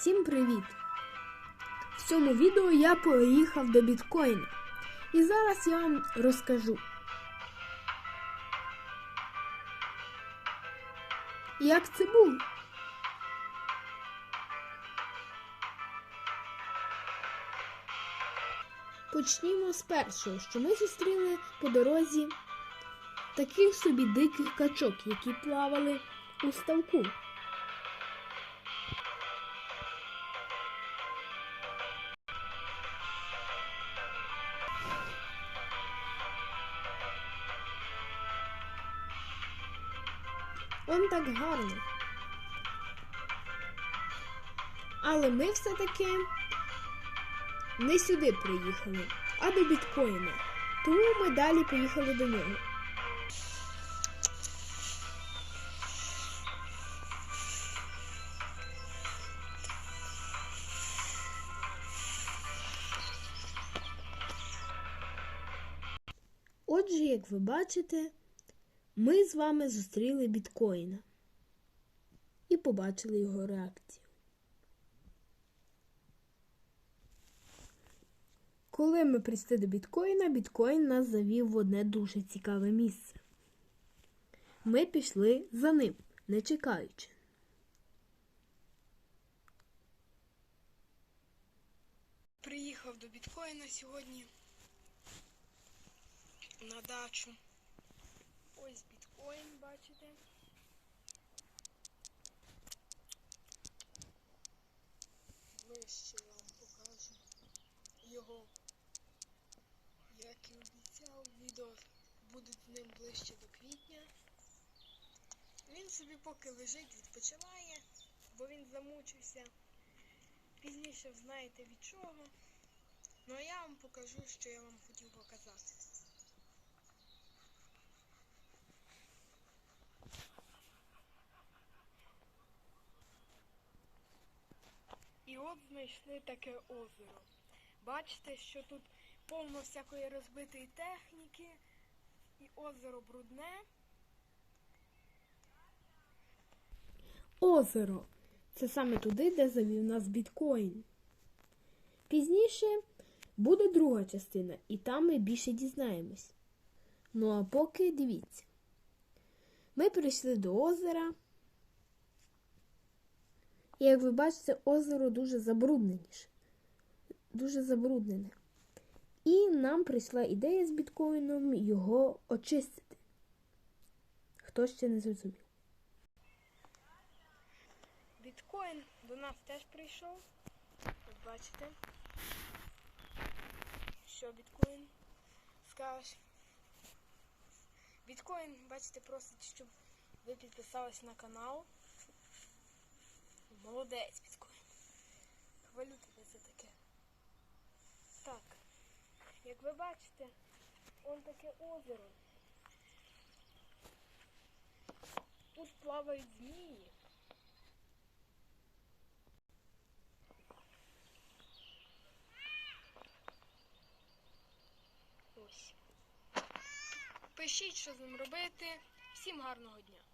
Всім привіт! В цьому відео я поїхав до біткоїна. І зараз я вам розкажу. Як це було? Почнімо з першого, що ми зустріли по дорозі таких собі диких качок, які плавали у ставку. Он так гарно. Але ми все-таки не сюди приїхали, а до біткоїна. Тому ми далі поїхали до нього. Отже, як ви бачите, ми з вами зустріли біткоїна і побачили його реакцію. Коли ми прийшли до біткоїна, біткоін нас завів в одне дуже цікаве місце. Ми пішли за ним, не чекаючи. Приїхав до біткоїна сьогодні на дачу. Ось біткоін, бачите. Ближче вам покажу його. Як і обіцяв, відео буде з ним ближче до квітня. Він собі поки лежить, відпочиває, бо він замучився. Пізніше знаєте від чого. Ну а я вам покажу, що я вам хотів показати. І от знайшли таке озеро. Бачите, що тут повно всякої розбитої техніки, і озеро брудне. Озеро. Це саме туди, де завів нас біткоін. Пізніше буде друга частина, і там ми більше дізнаємось. Ну а поки дивіться. Ми прийшли до озера. І як ви бачите, озеро дуже забрудненіше. Дуже забруднене. І нам прийшла ідея з біткоїном його очистити. Хто ще не зрозумів? Біткоін до нас теж прийшов. От бачите. Що біткоін? Скажеш. Біткоін, бачите, просить, щоб ви підписались на канал. Молодець, біткоін. Хвалю тебе за таке. Так. Як ви бачите, он таке озеро. Тут плавають змії. Ось. Пишіть, що з ним робити. Всім гарного дня!